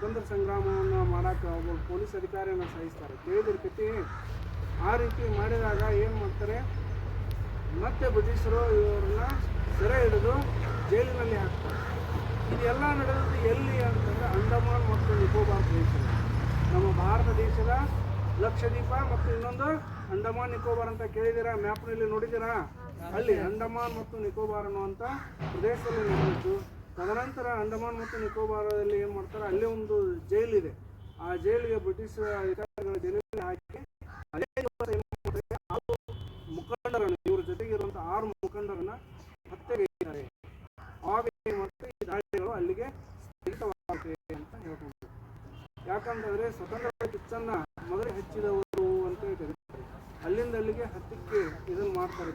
ಸ್ವತಂತ್ರ ಸಂಗ್ರಾಮವನ್ನು ಮಾಡಕ್ಕೆ ಒಬ್ಬ ಪೊಲೀಸ್ ಅಧಿಕಾರಿಯನ್ನು ಸಹಿಸ್ತಾರೆ. ತಿಳಿದಿರ್ತೈತಿ ಆ ರೀತಿ ಮಾಡಿದಾಗ ಏನು ಮಾಡ್ತಾರೆ? ಮತ್ತೆ ಬ್ರಿಟಿಷರು ಇವ್ರನ್ನ ಸೆರೆ ಹಿಡಿದು ಜೈಲಿನಲ್ಲಿ ಹಾಕ್ತಾರೆ. ಇದೆಲ್ಲ ನಡೆದದ್ದು ಎಲ್ಲಿ ಅಂತಂದ್ರೆ ಅಂಡಮಾನ್ ಮತ್ತು ನಿಕೋಬಾರ್ ಪ್ರದೇಶದಲ್ಲಿ ನಮ್ಮ ಭಾರತ ದೇಶದ ಲಕ್ಷದ್ವೀಪ ಮತ್ತು ಇನ್ನೊಂದು ಅಂಡಮಾನ್ ನಿಕೋಬಾರ್ ಅಂತ ಕೇಳಿದ್ದೀರಾ? ಮ್ಯಾಪ್ನಲ್ಲಿ ನೋಡಿದ್ದೀರಾ? ಅಲ್ಲಿ ಅಂಡಮಾನ್ ಮತ್ತು ನಿಕೋಬಾರ್ ಅನ್ನುವಂಥ ಪ್ರದೇಶದಲ್ಲಿ ನಡೆದಿತ್ತು ತದನಂತರ ಅಂಡಮಾನ್ ಮತ್ತು ನಿಕೋಬಾರದಲ್ಲಿ ಏನು ಮಾಡ್ತಾರೆ? ಅಲ್ಲೇ ಒಂದು ಜೈಲಿದೆ. ಆ ಜೈಲಿಗೆ ಬ್ರಿಟಿಷ್ ಅಧಿಕಾರಿಗಳ ಜೈಲಿಗೆ ಹಾಕಿ ಅದೇ ದಿವಸ ಏನ್ ಮಾಡ್ತಾರೆ, ಆರು ಮುಖಂಡರನ್ನು ಇವ್ರ ಆರು ಮುಖಂಡರನ್ನ ಈ ದಾಳಿಗಳು ಅಲ್ಲಿಗೆ ಸ್ಥಗಿತವಾಗುತ್ತೆ ಅಂತ ಹೇಳ್ಕೊಂಡು ಯಾಕಂತಂದ್ರೆ ಸ್ವತಂತ್ರ ಕಿಚ್ಚನ್ನ ಮೊದಲು ಹೆಚ್ಚಿದವರು ಅಂತ ಹೇಳ್ತಾರೆ. ಅಲ್ಲಿಂದ ಅಲ್ಲಿಗೆ ಹತ್ತಕ್ಕೆ ಇದನ್ನು ಮಾಡ್ತಾರೆ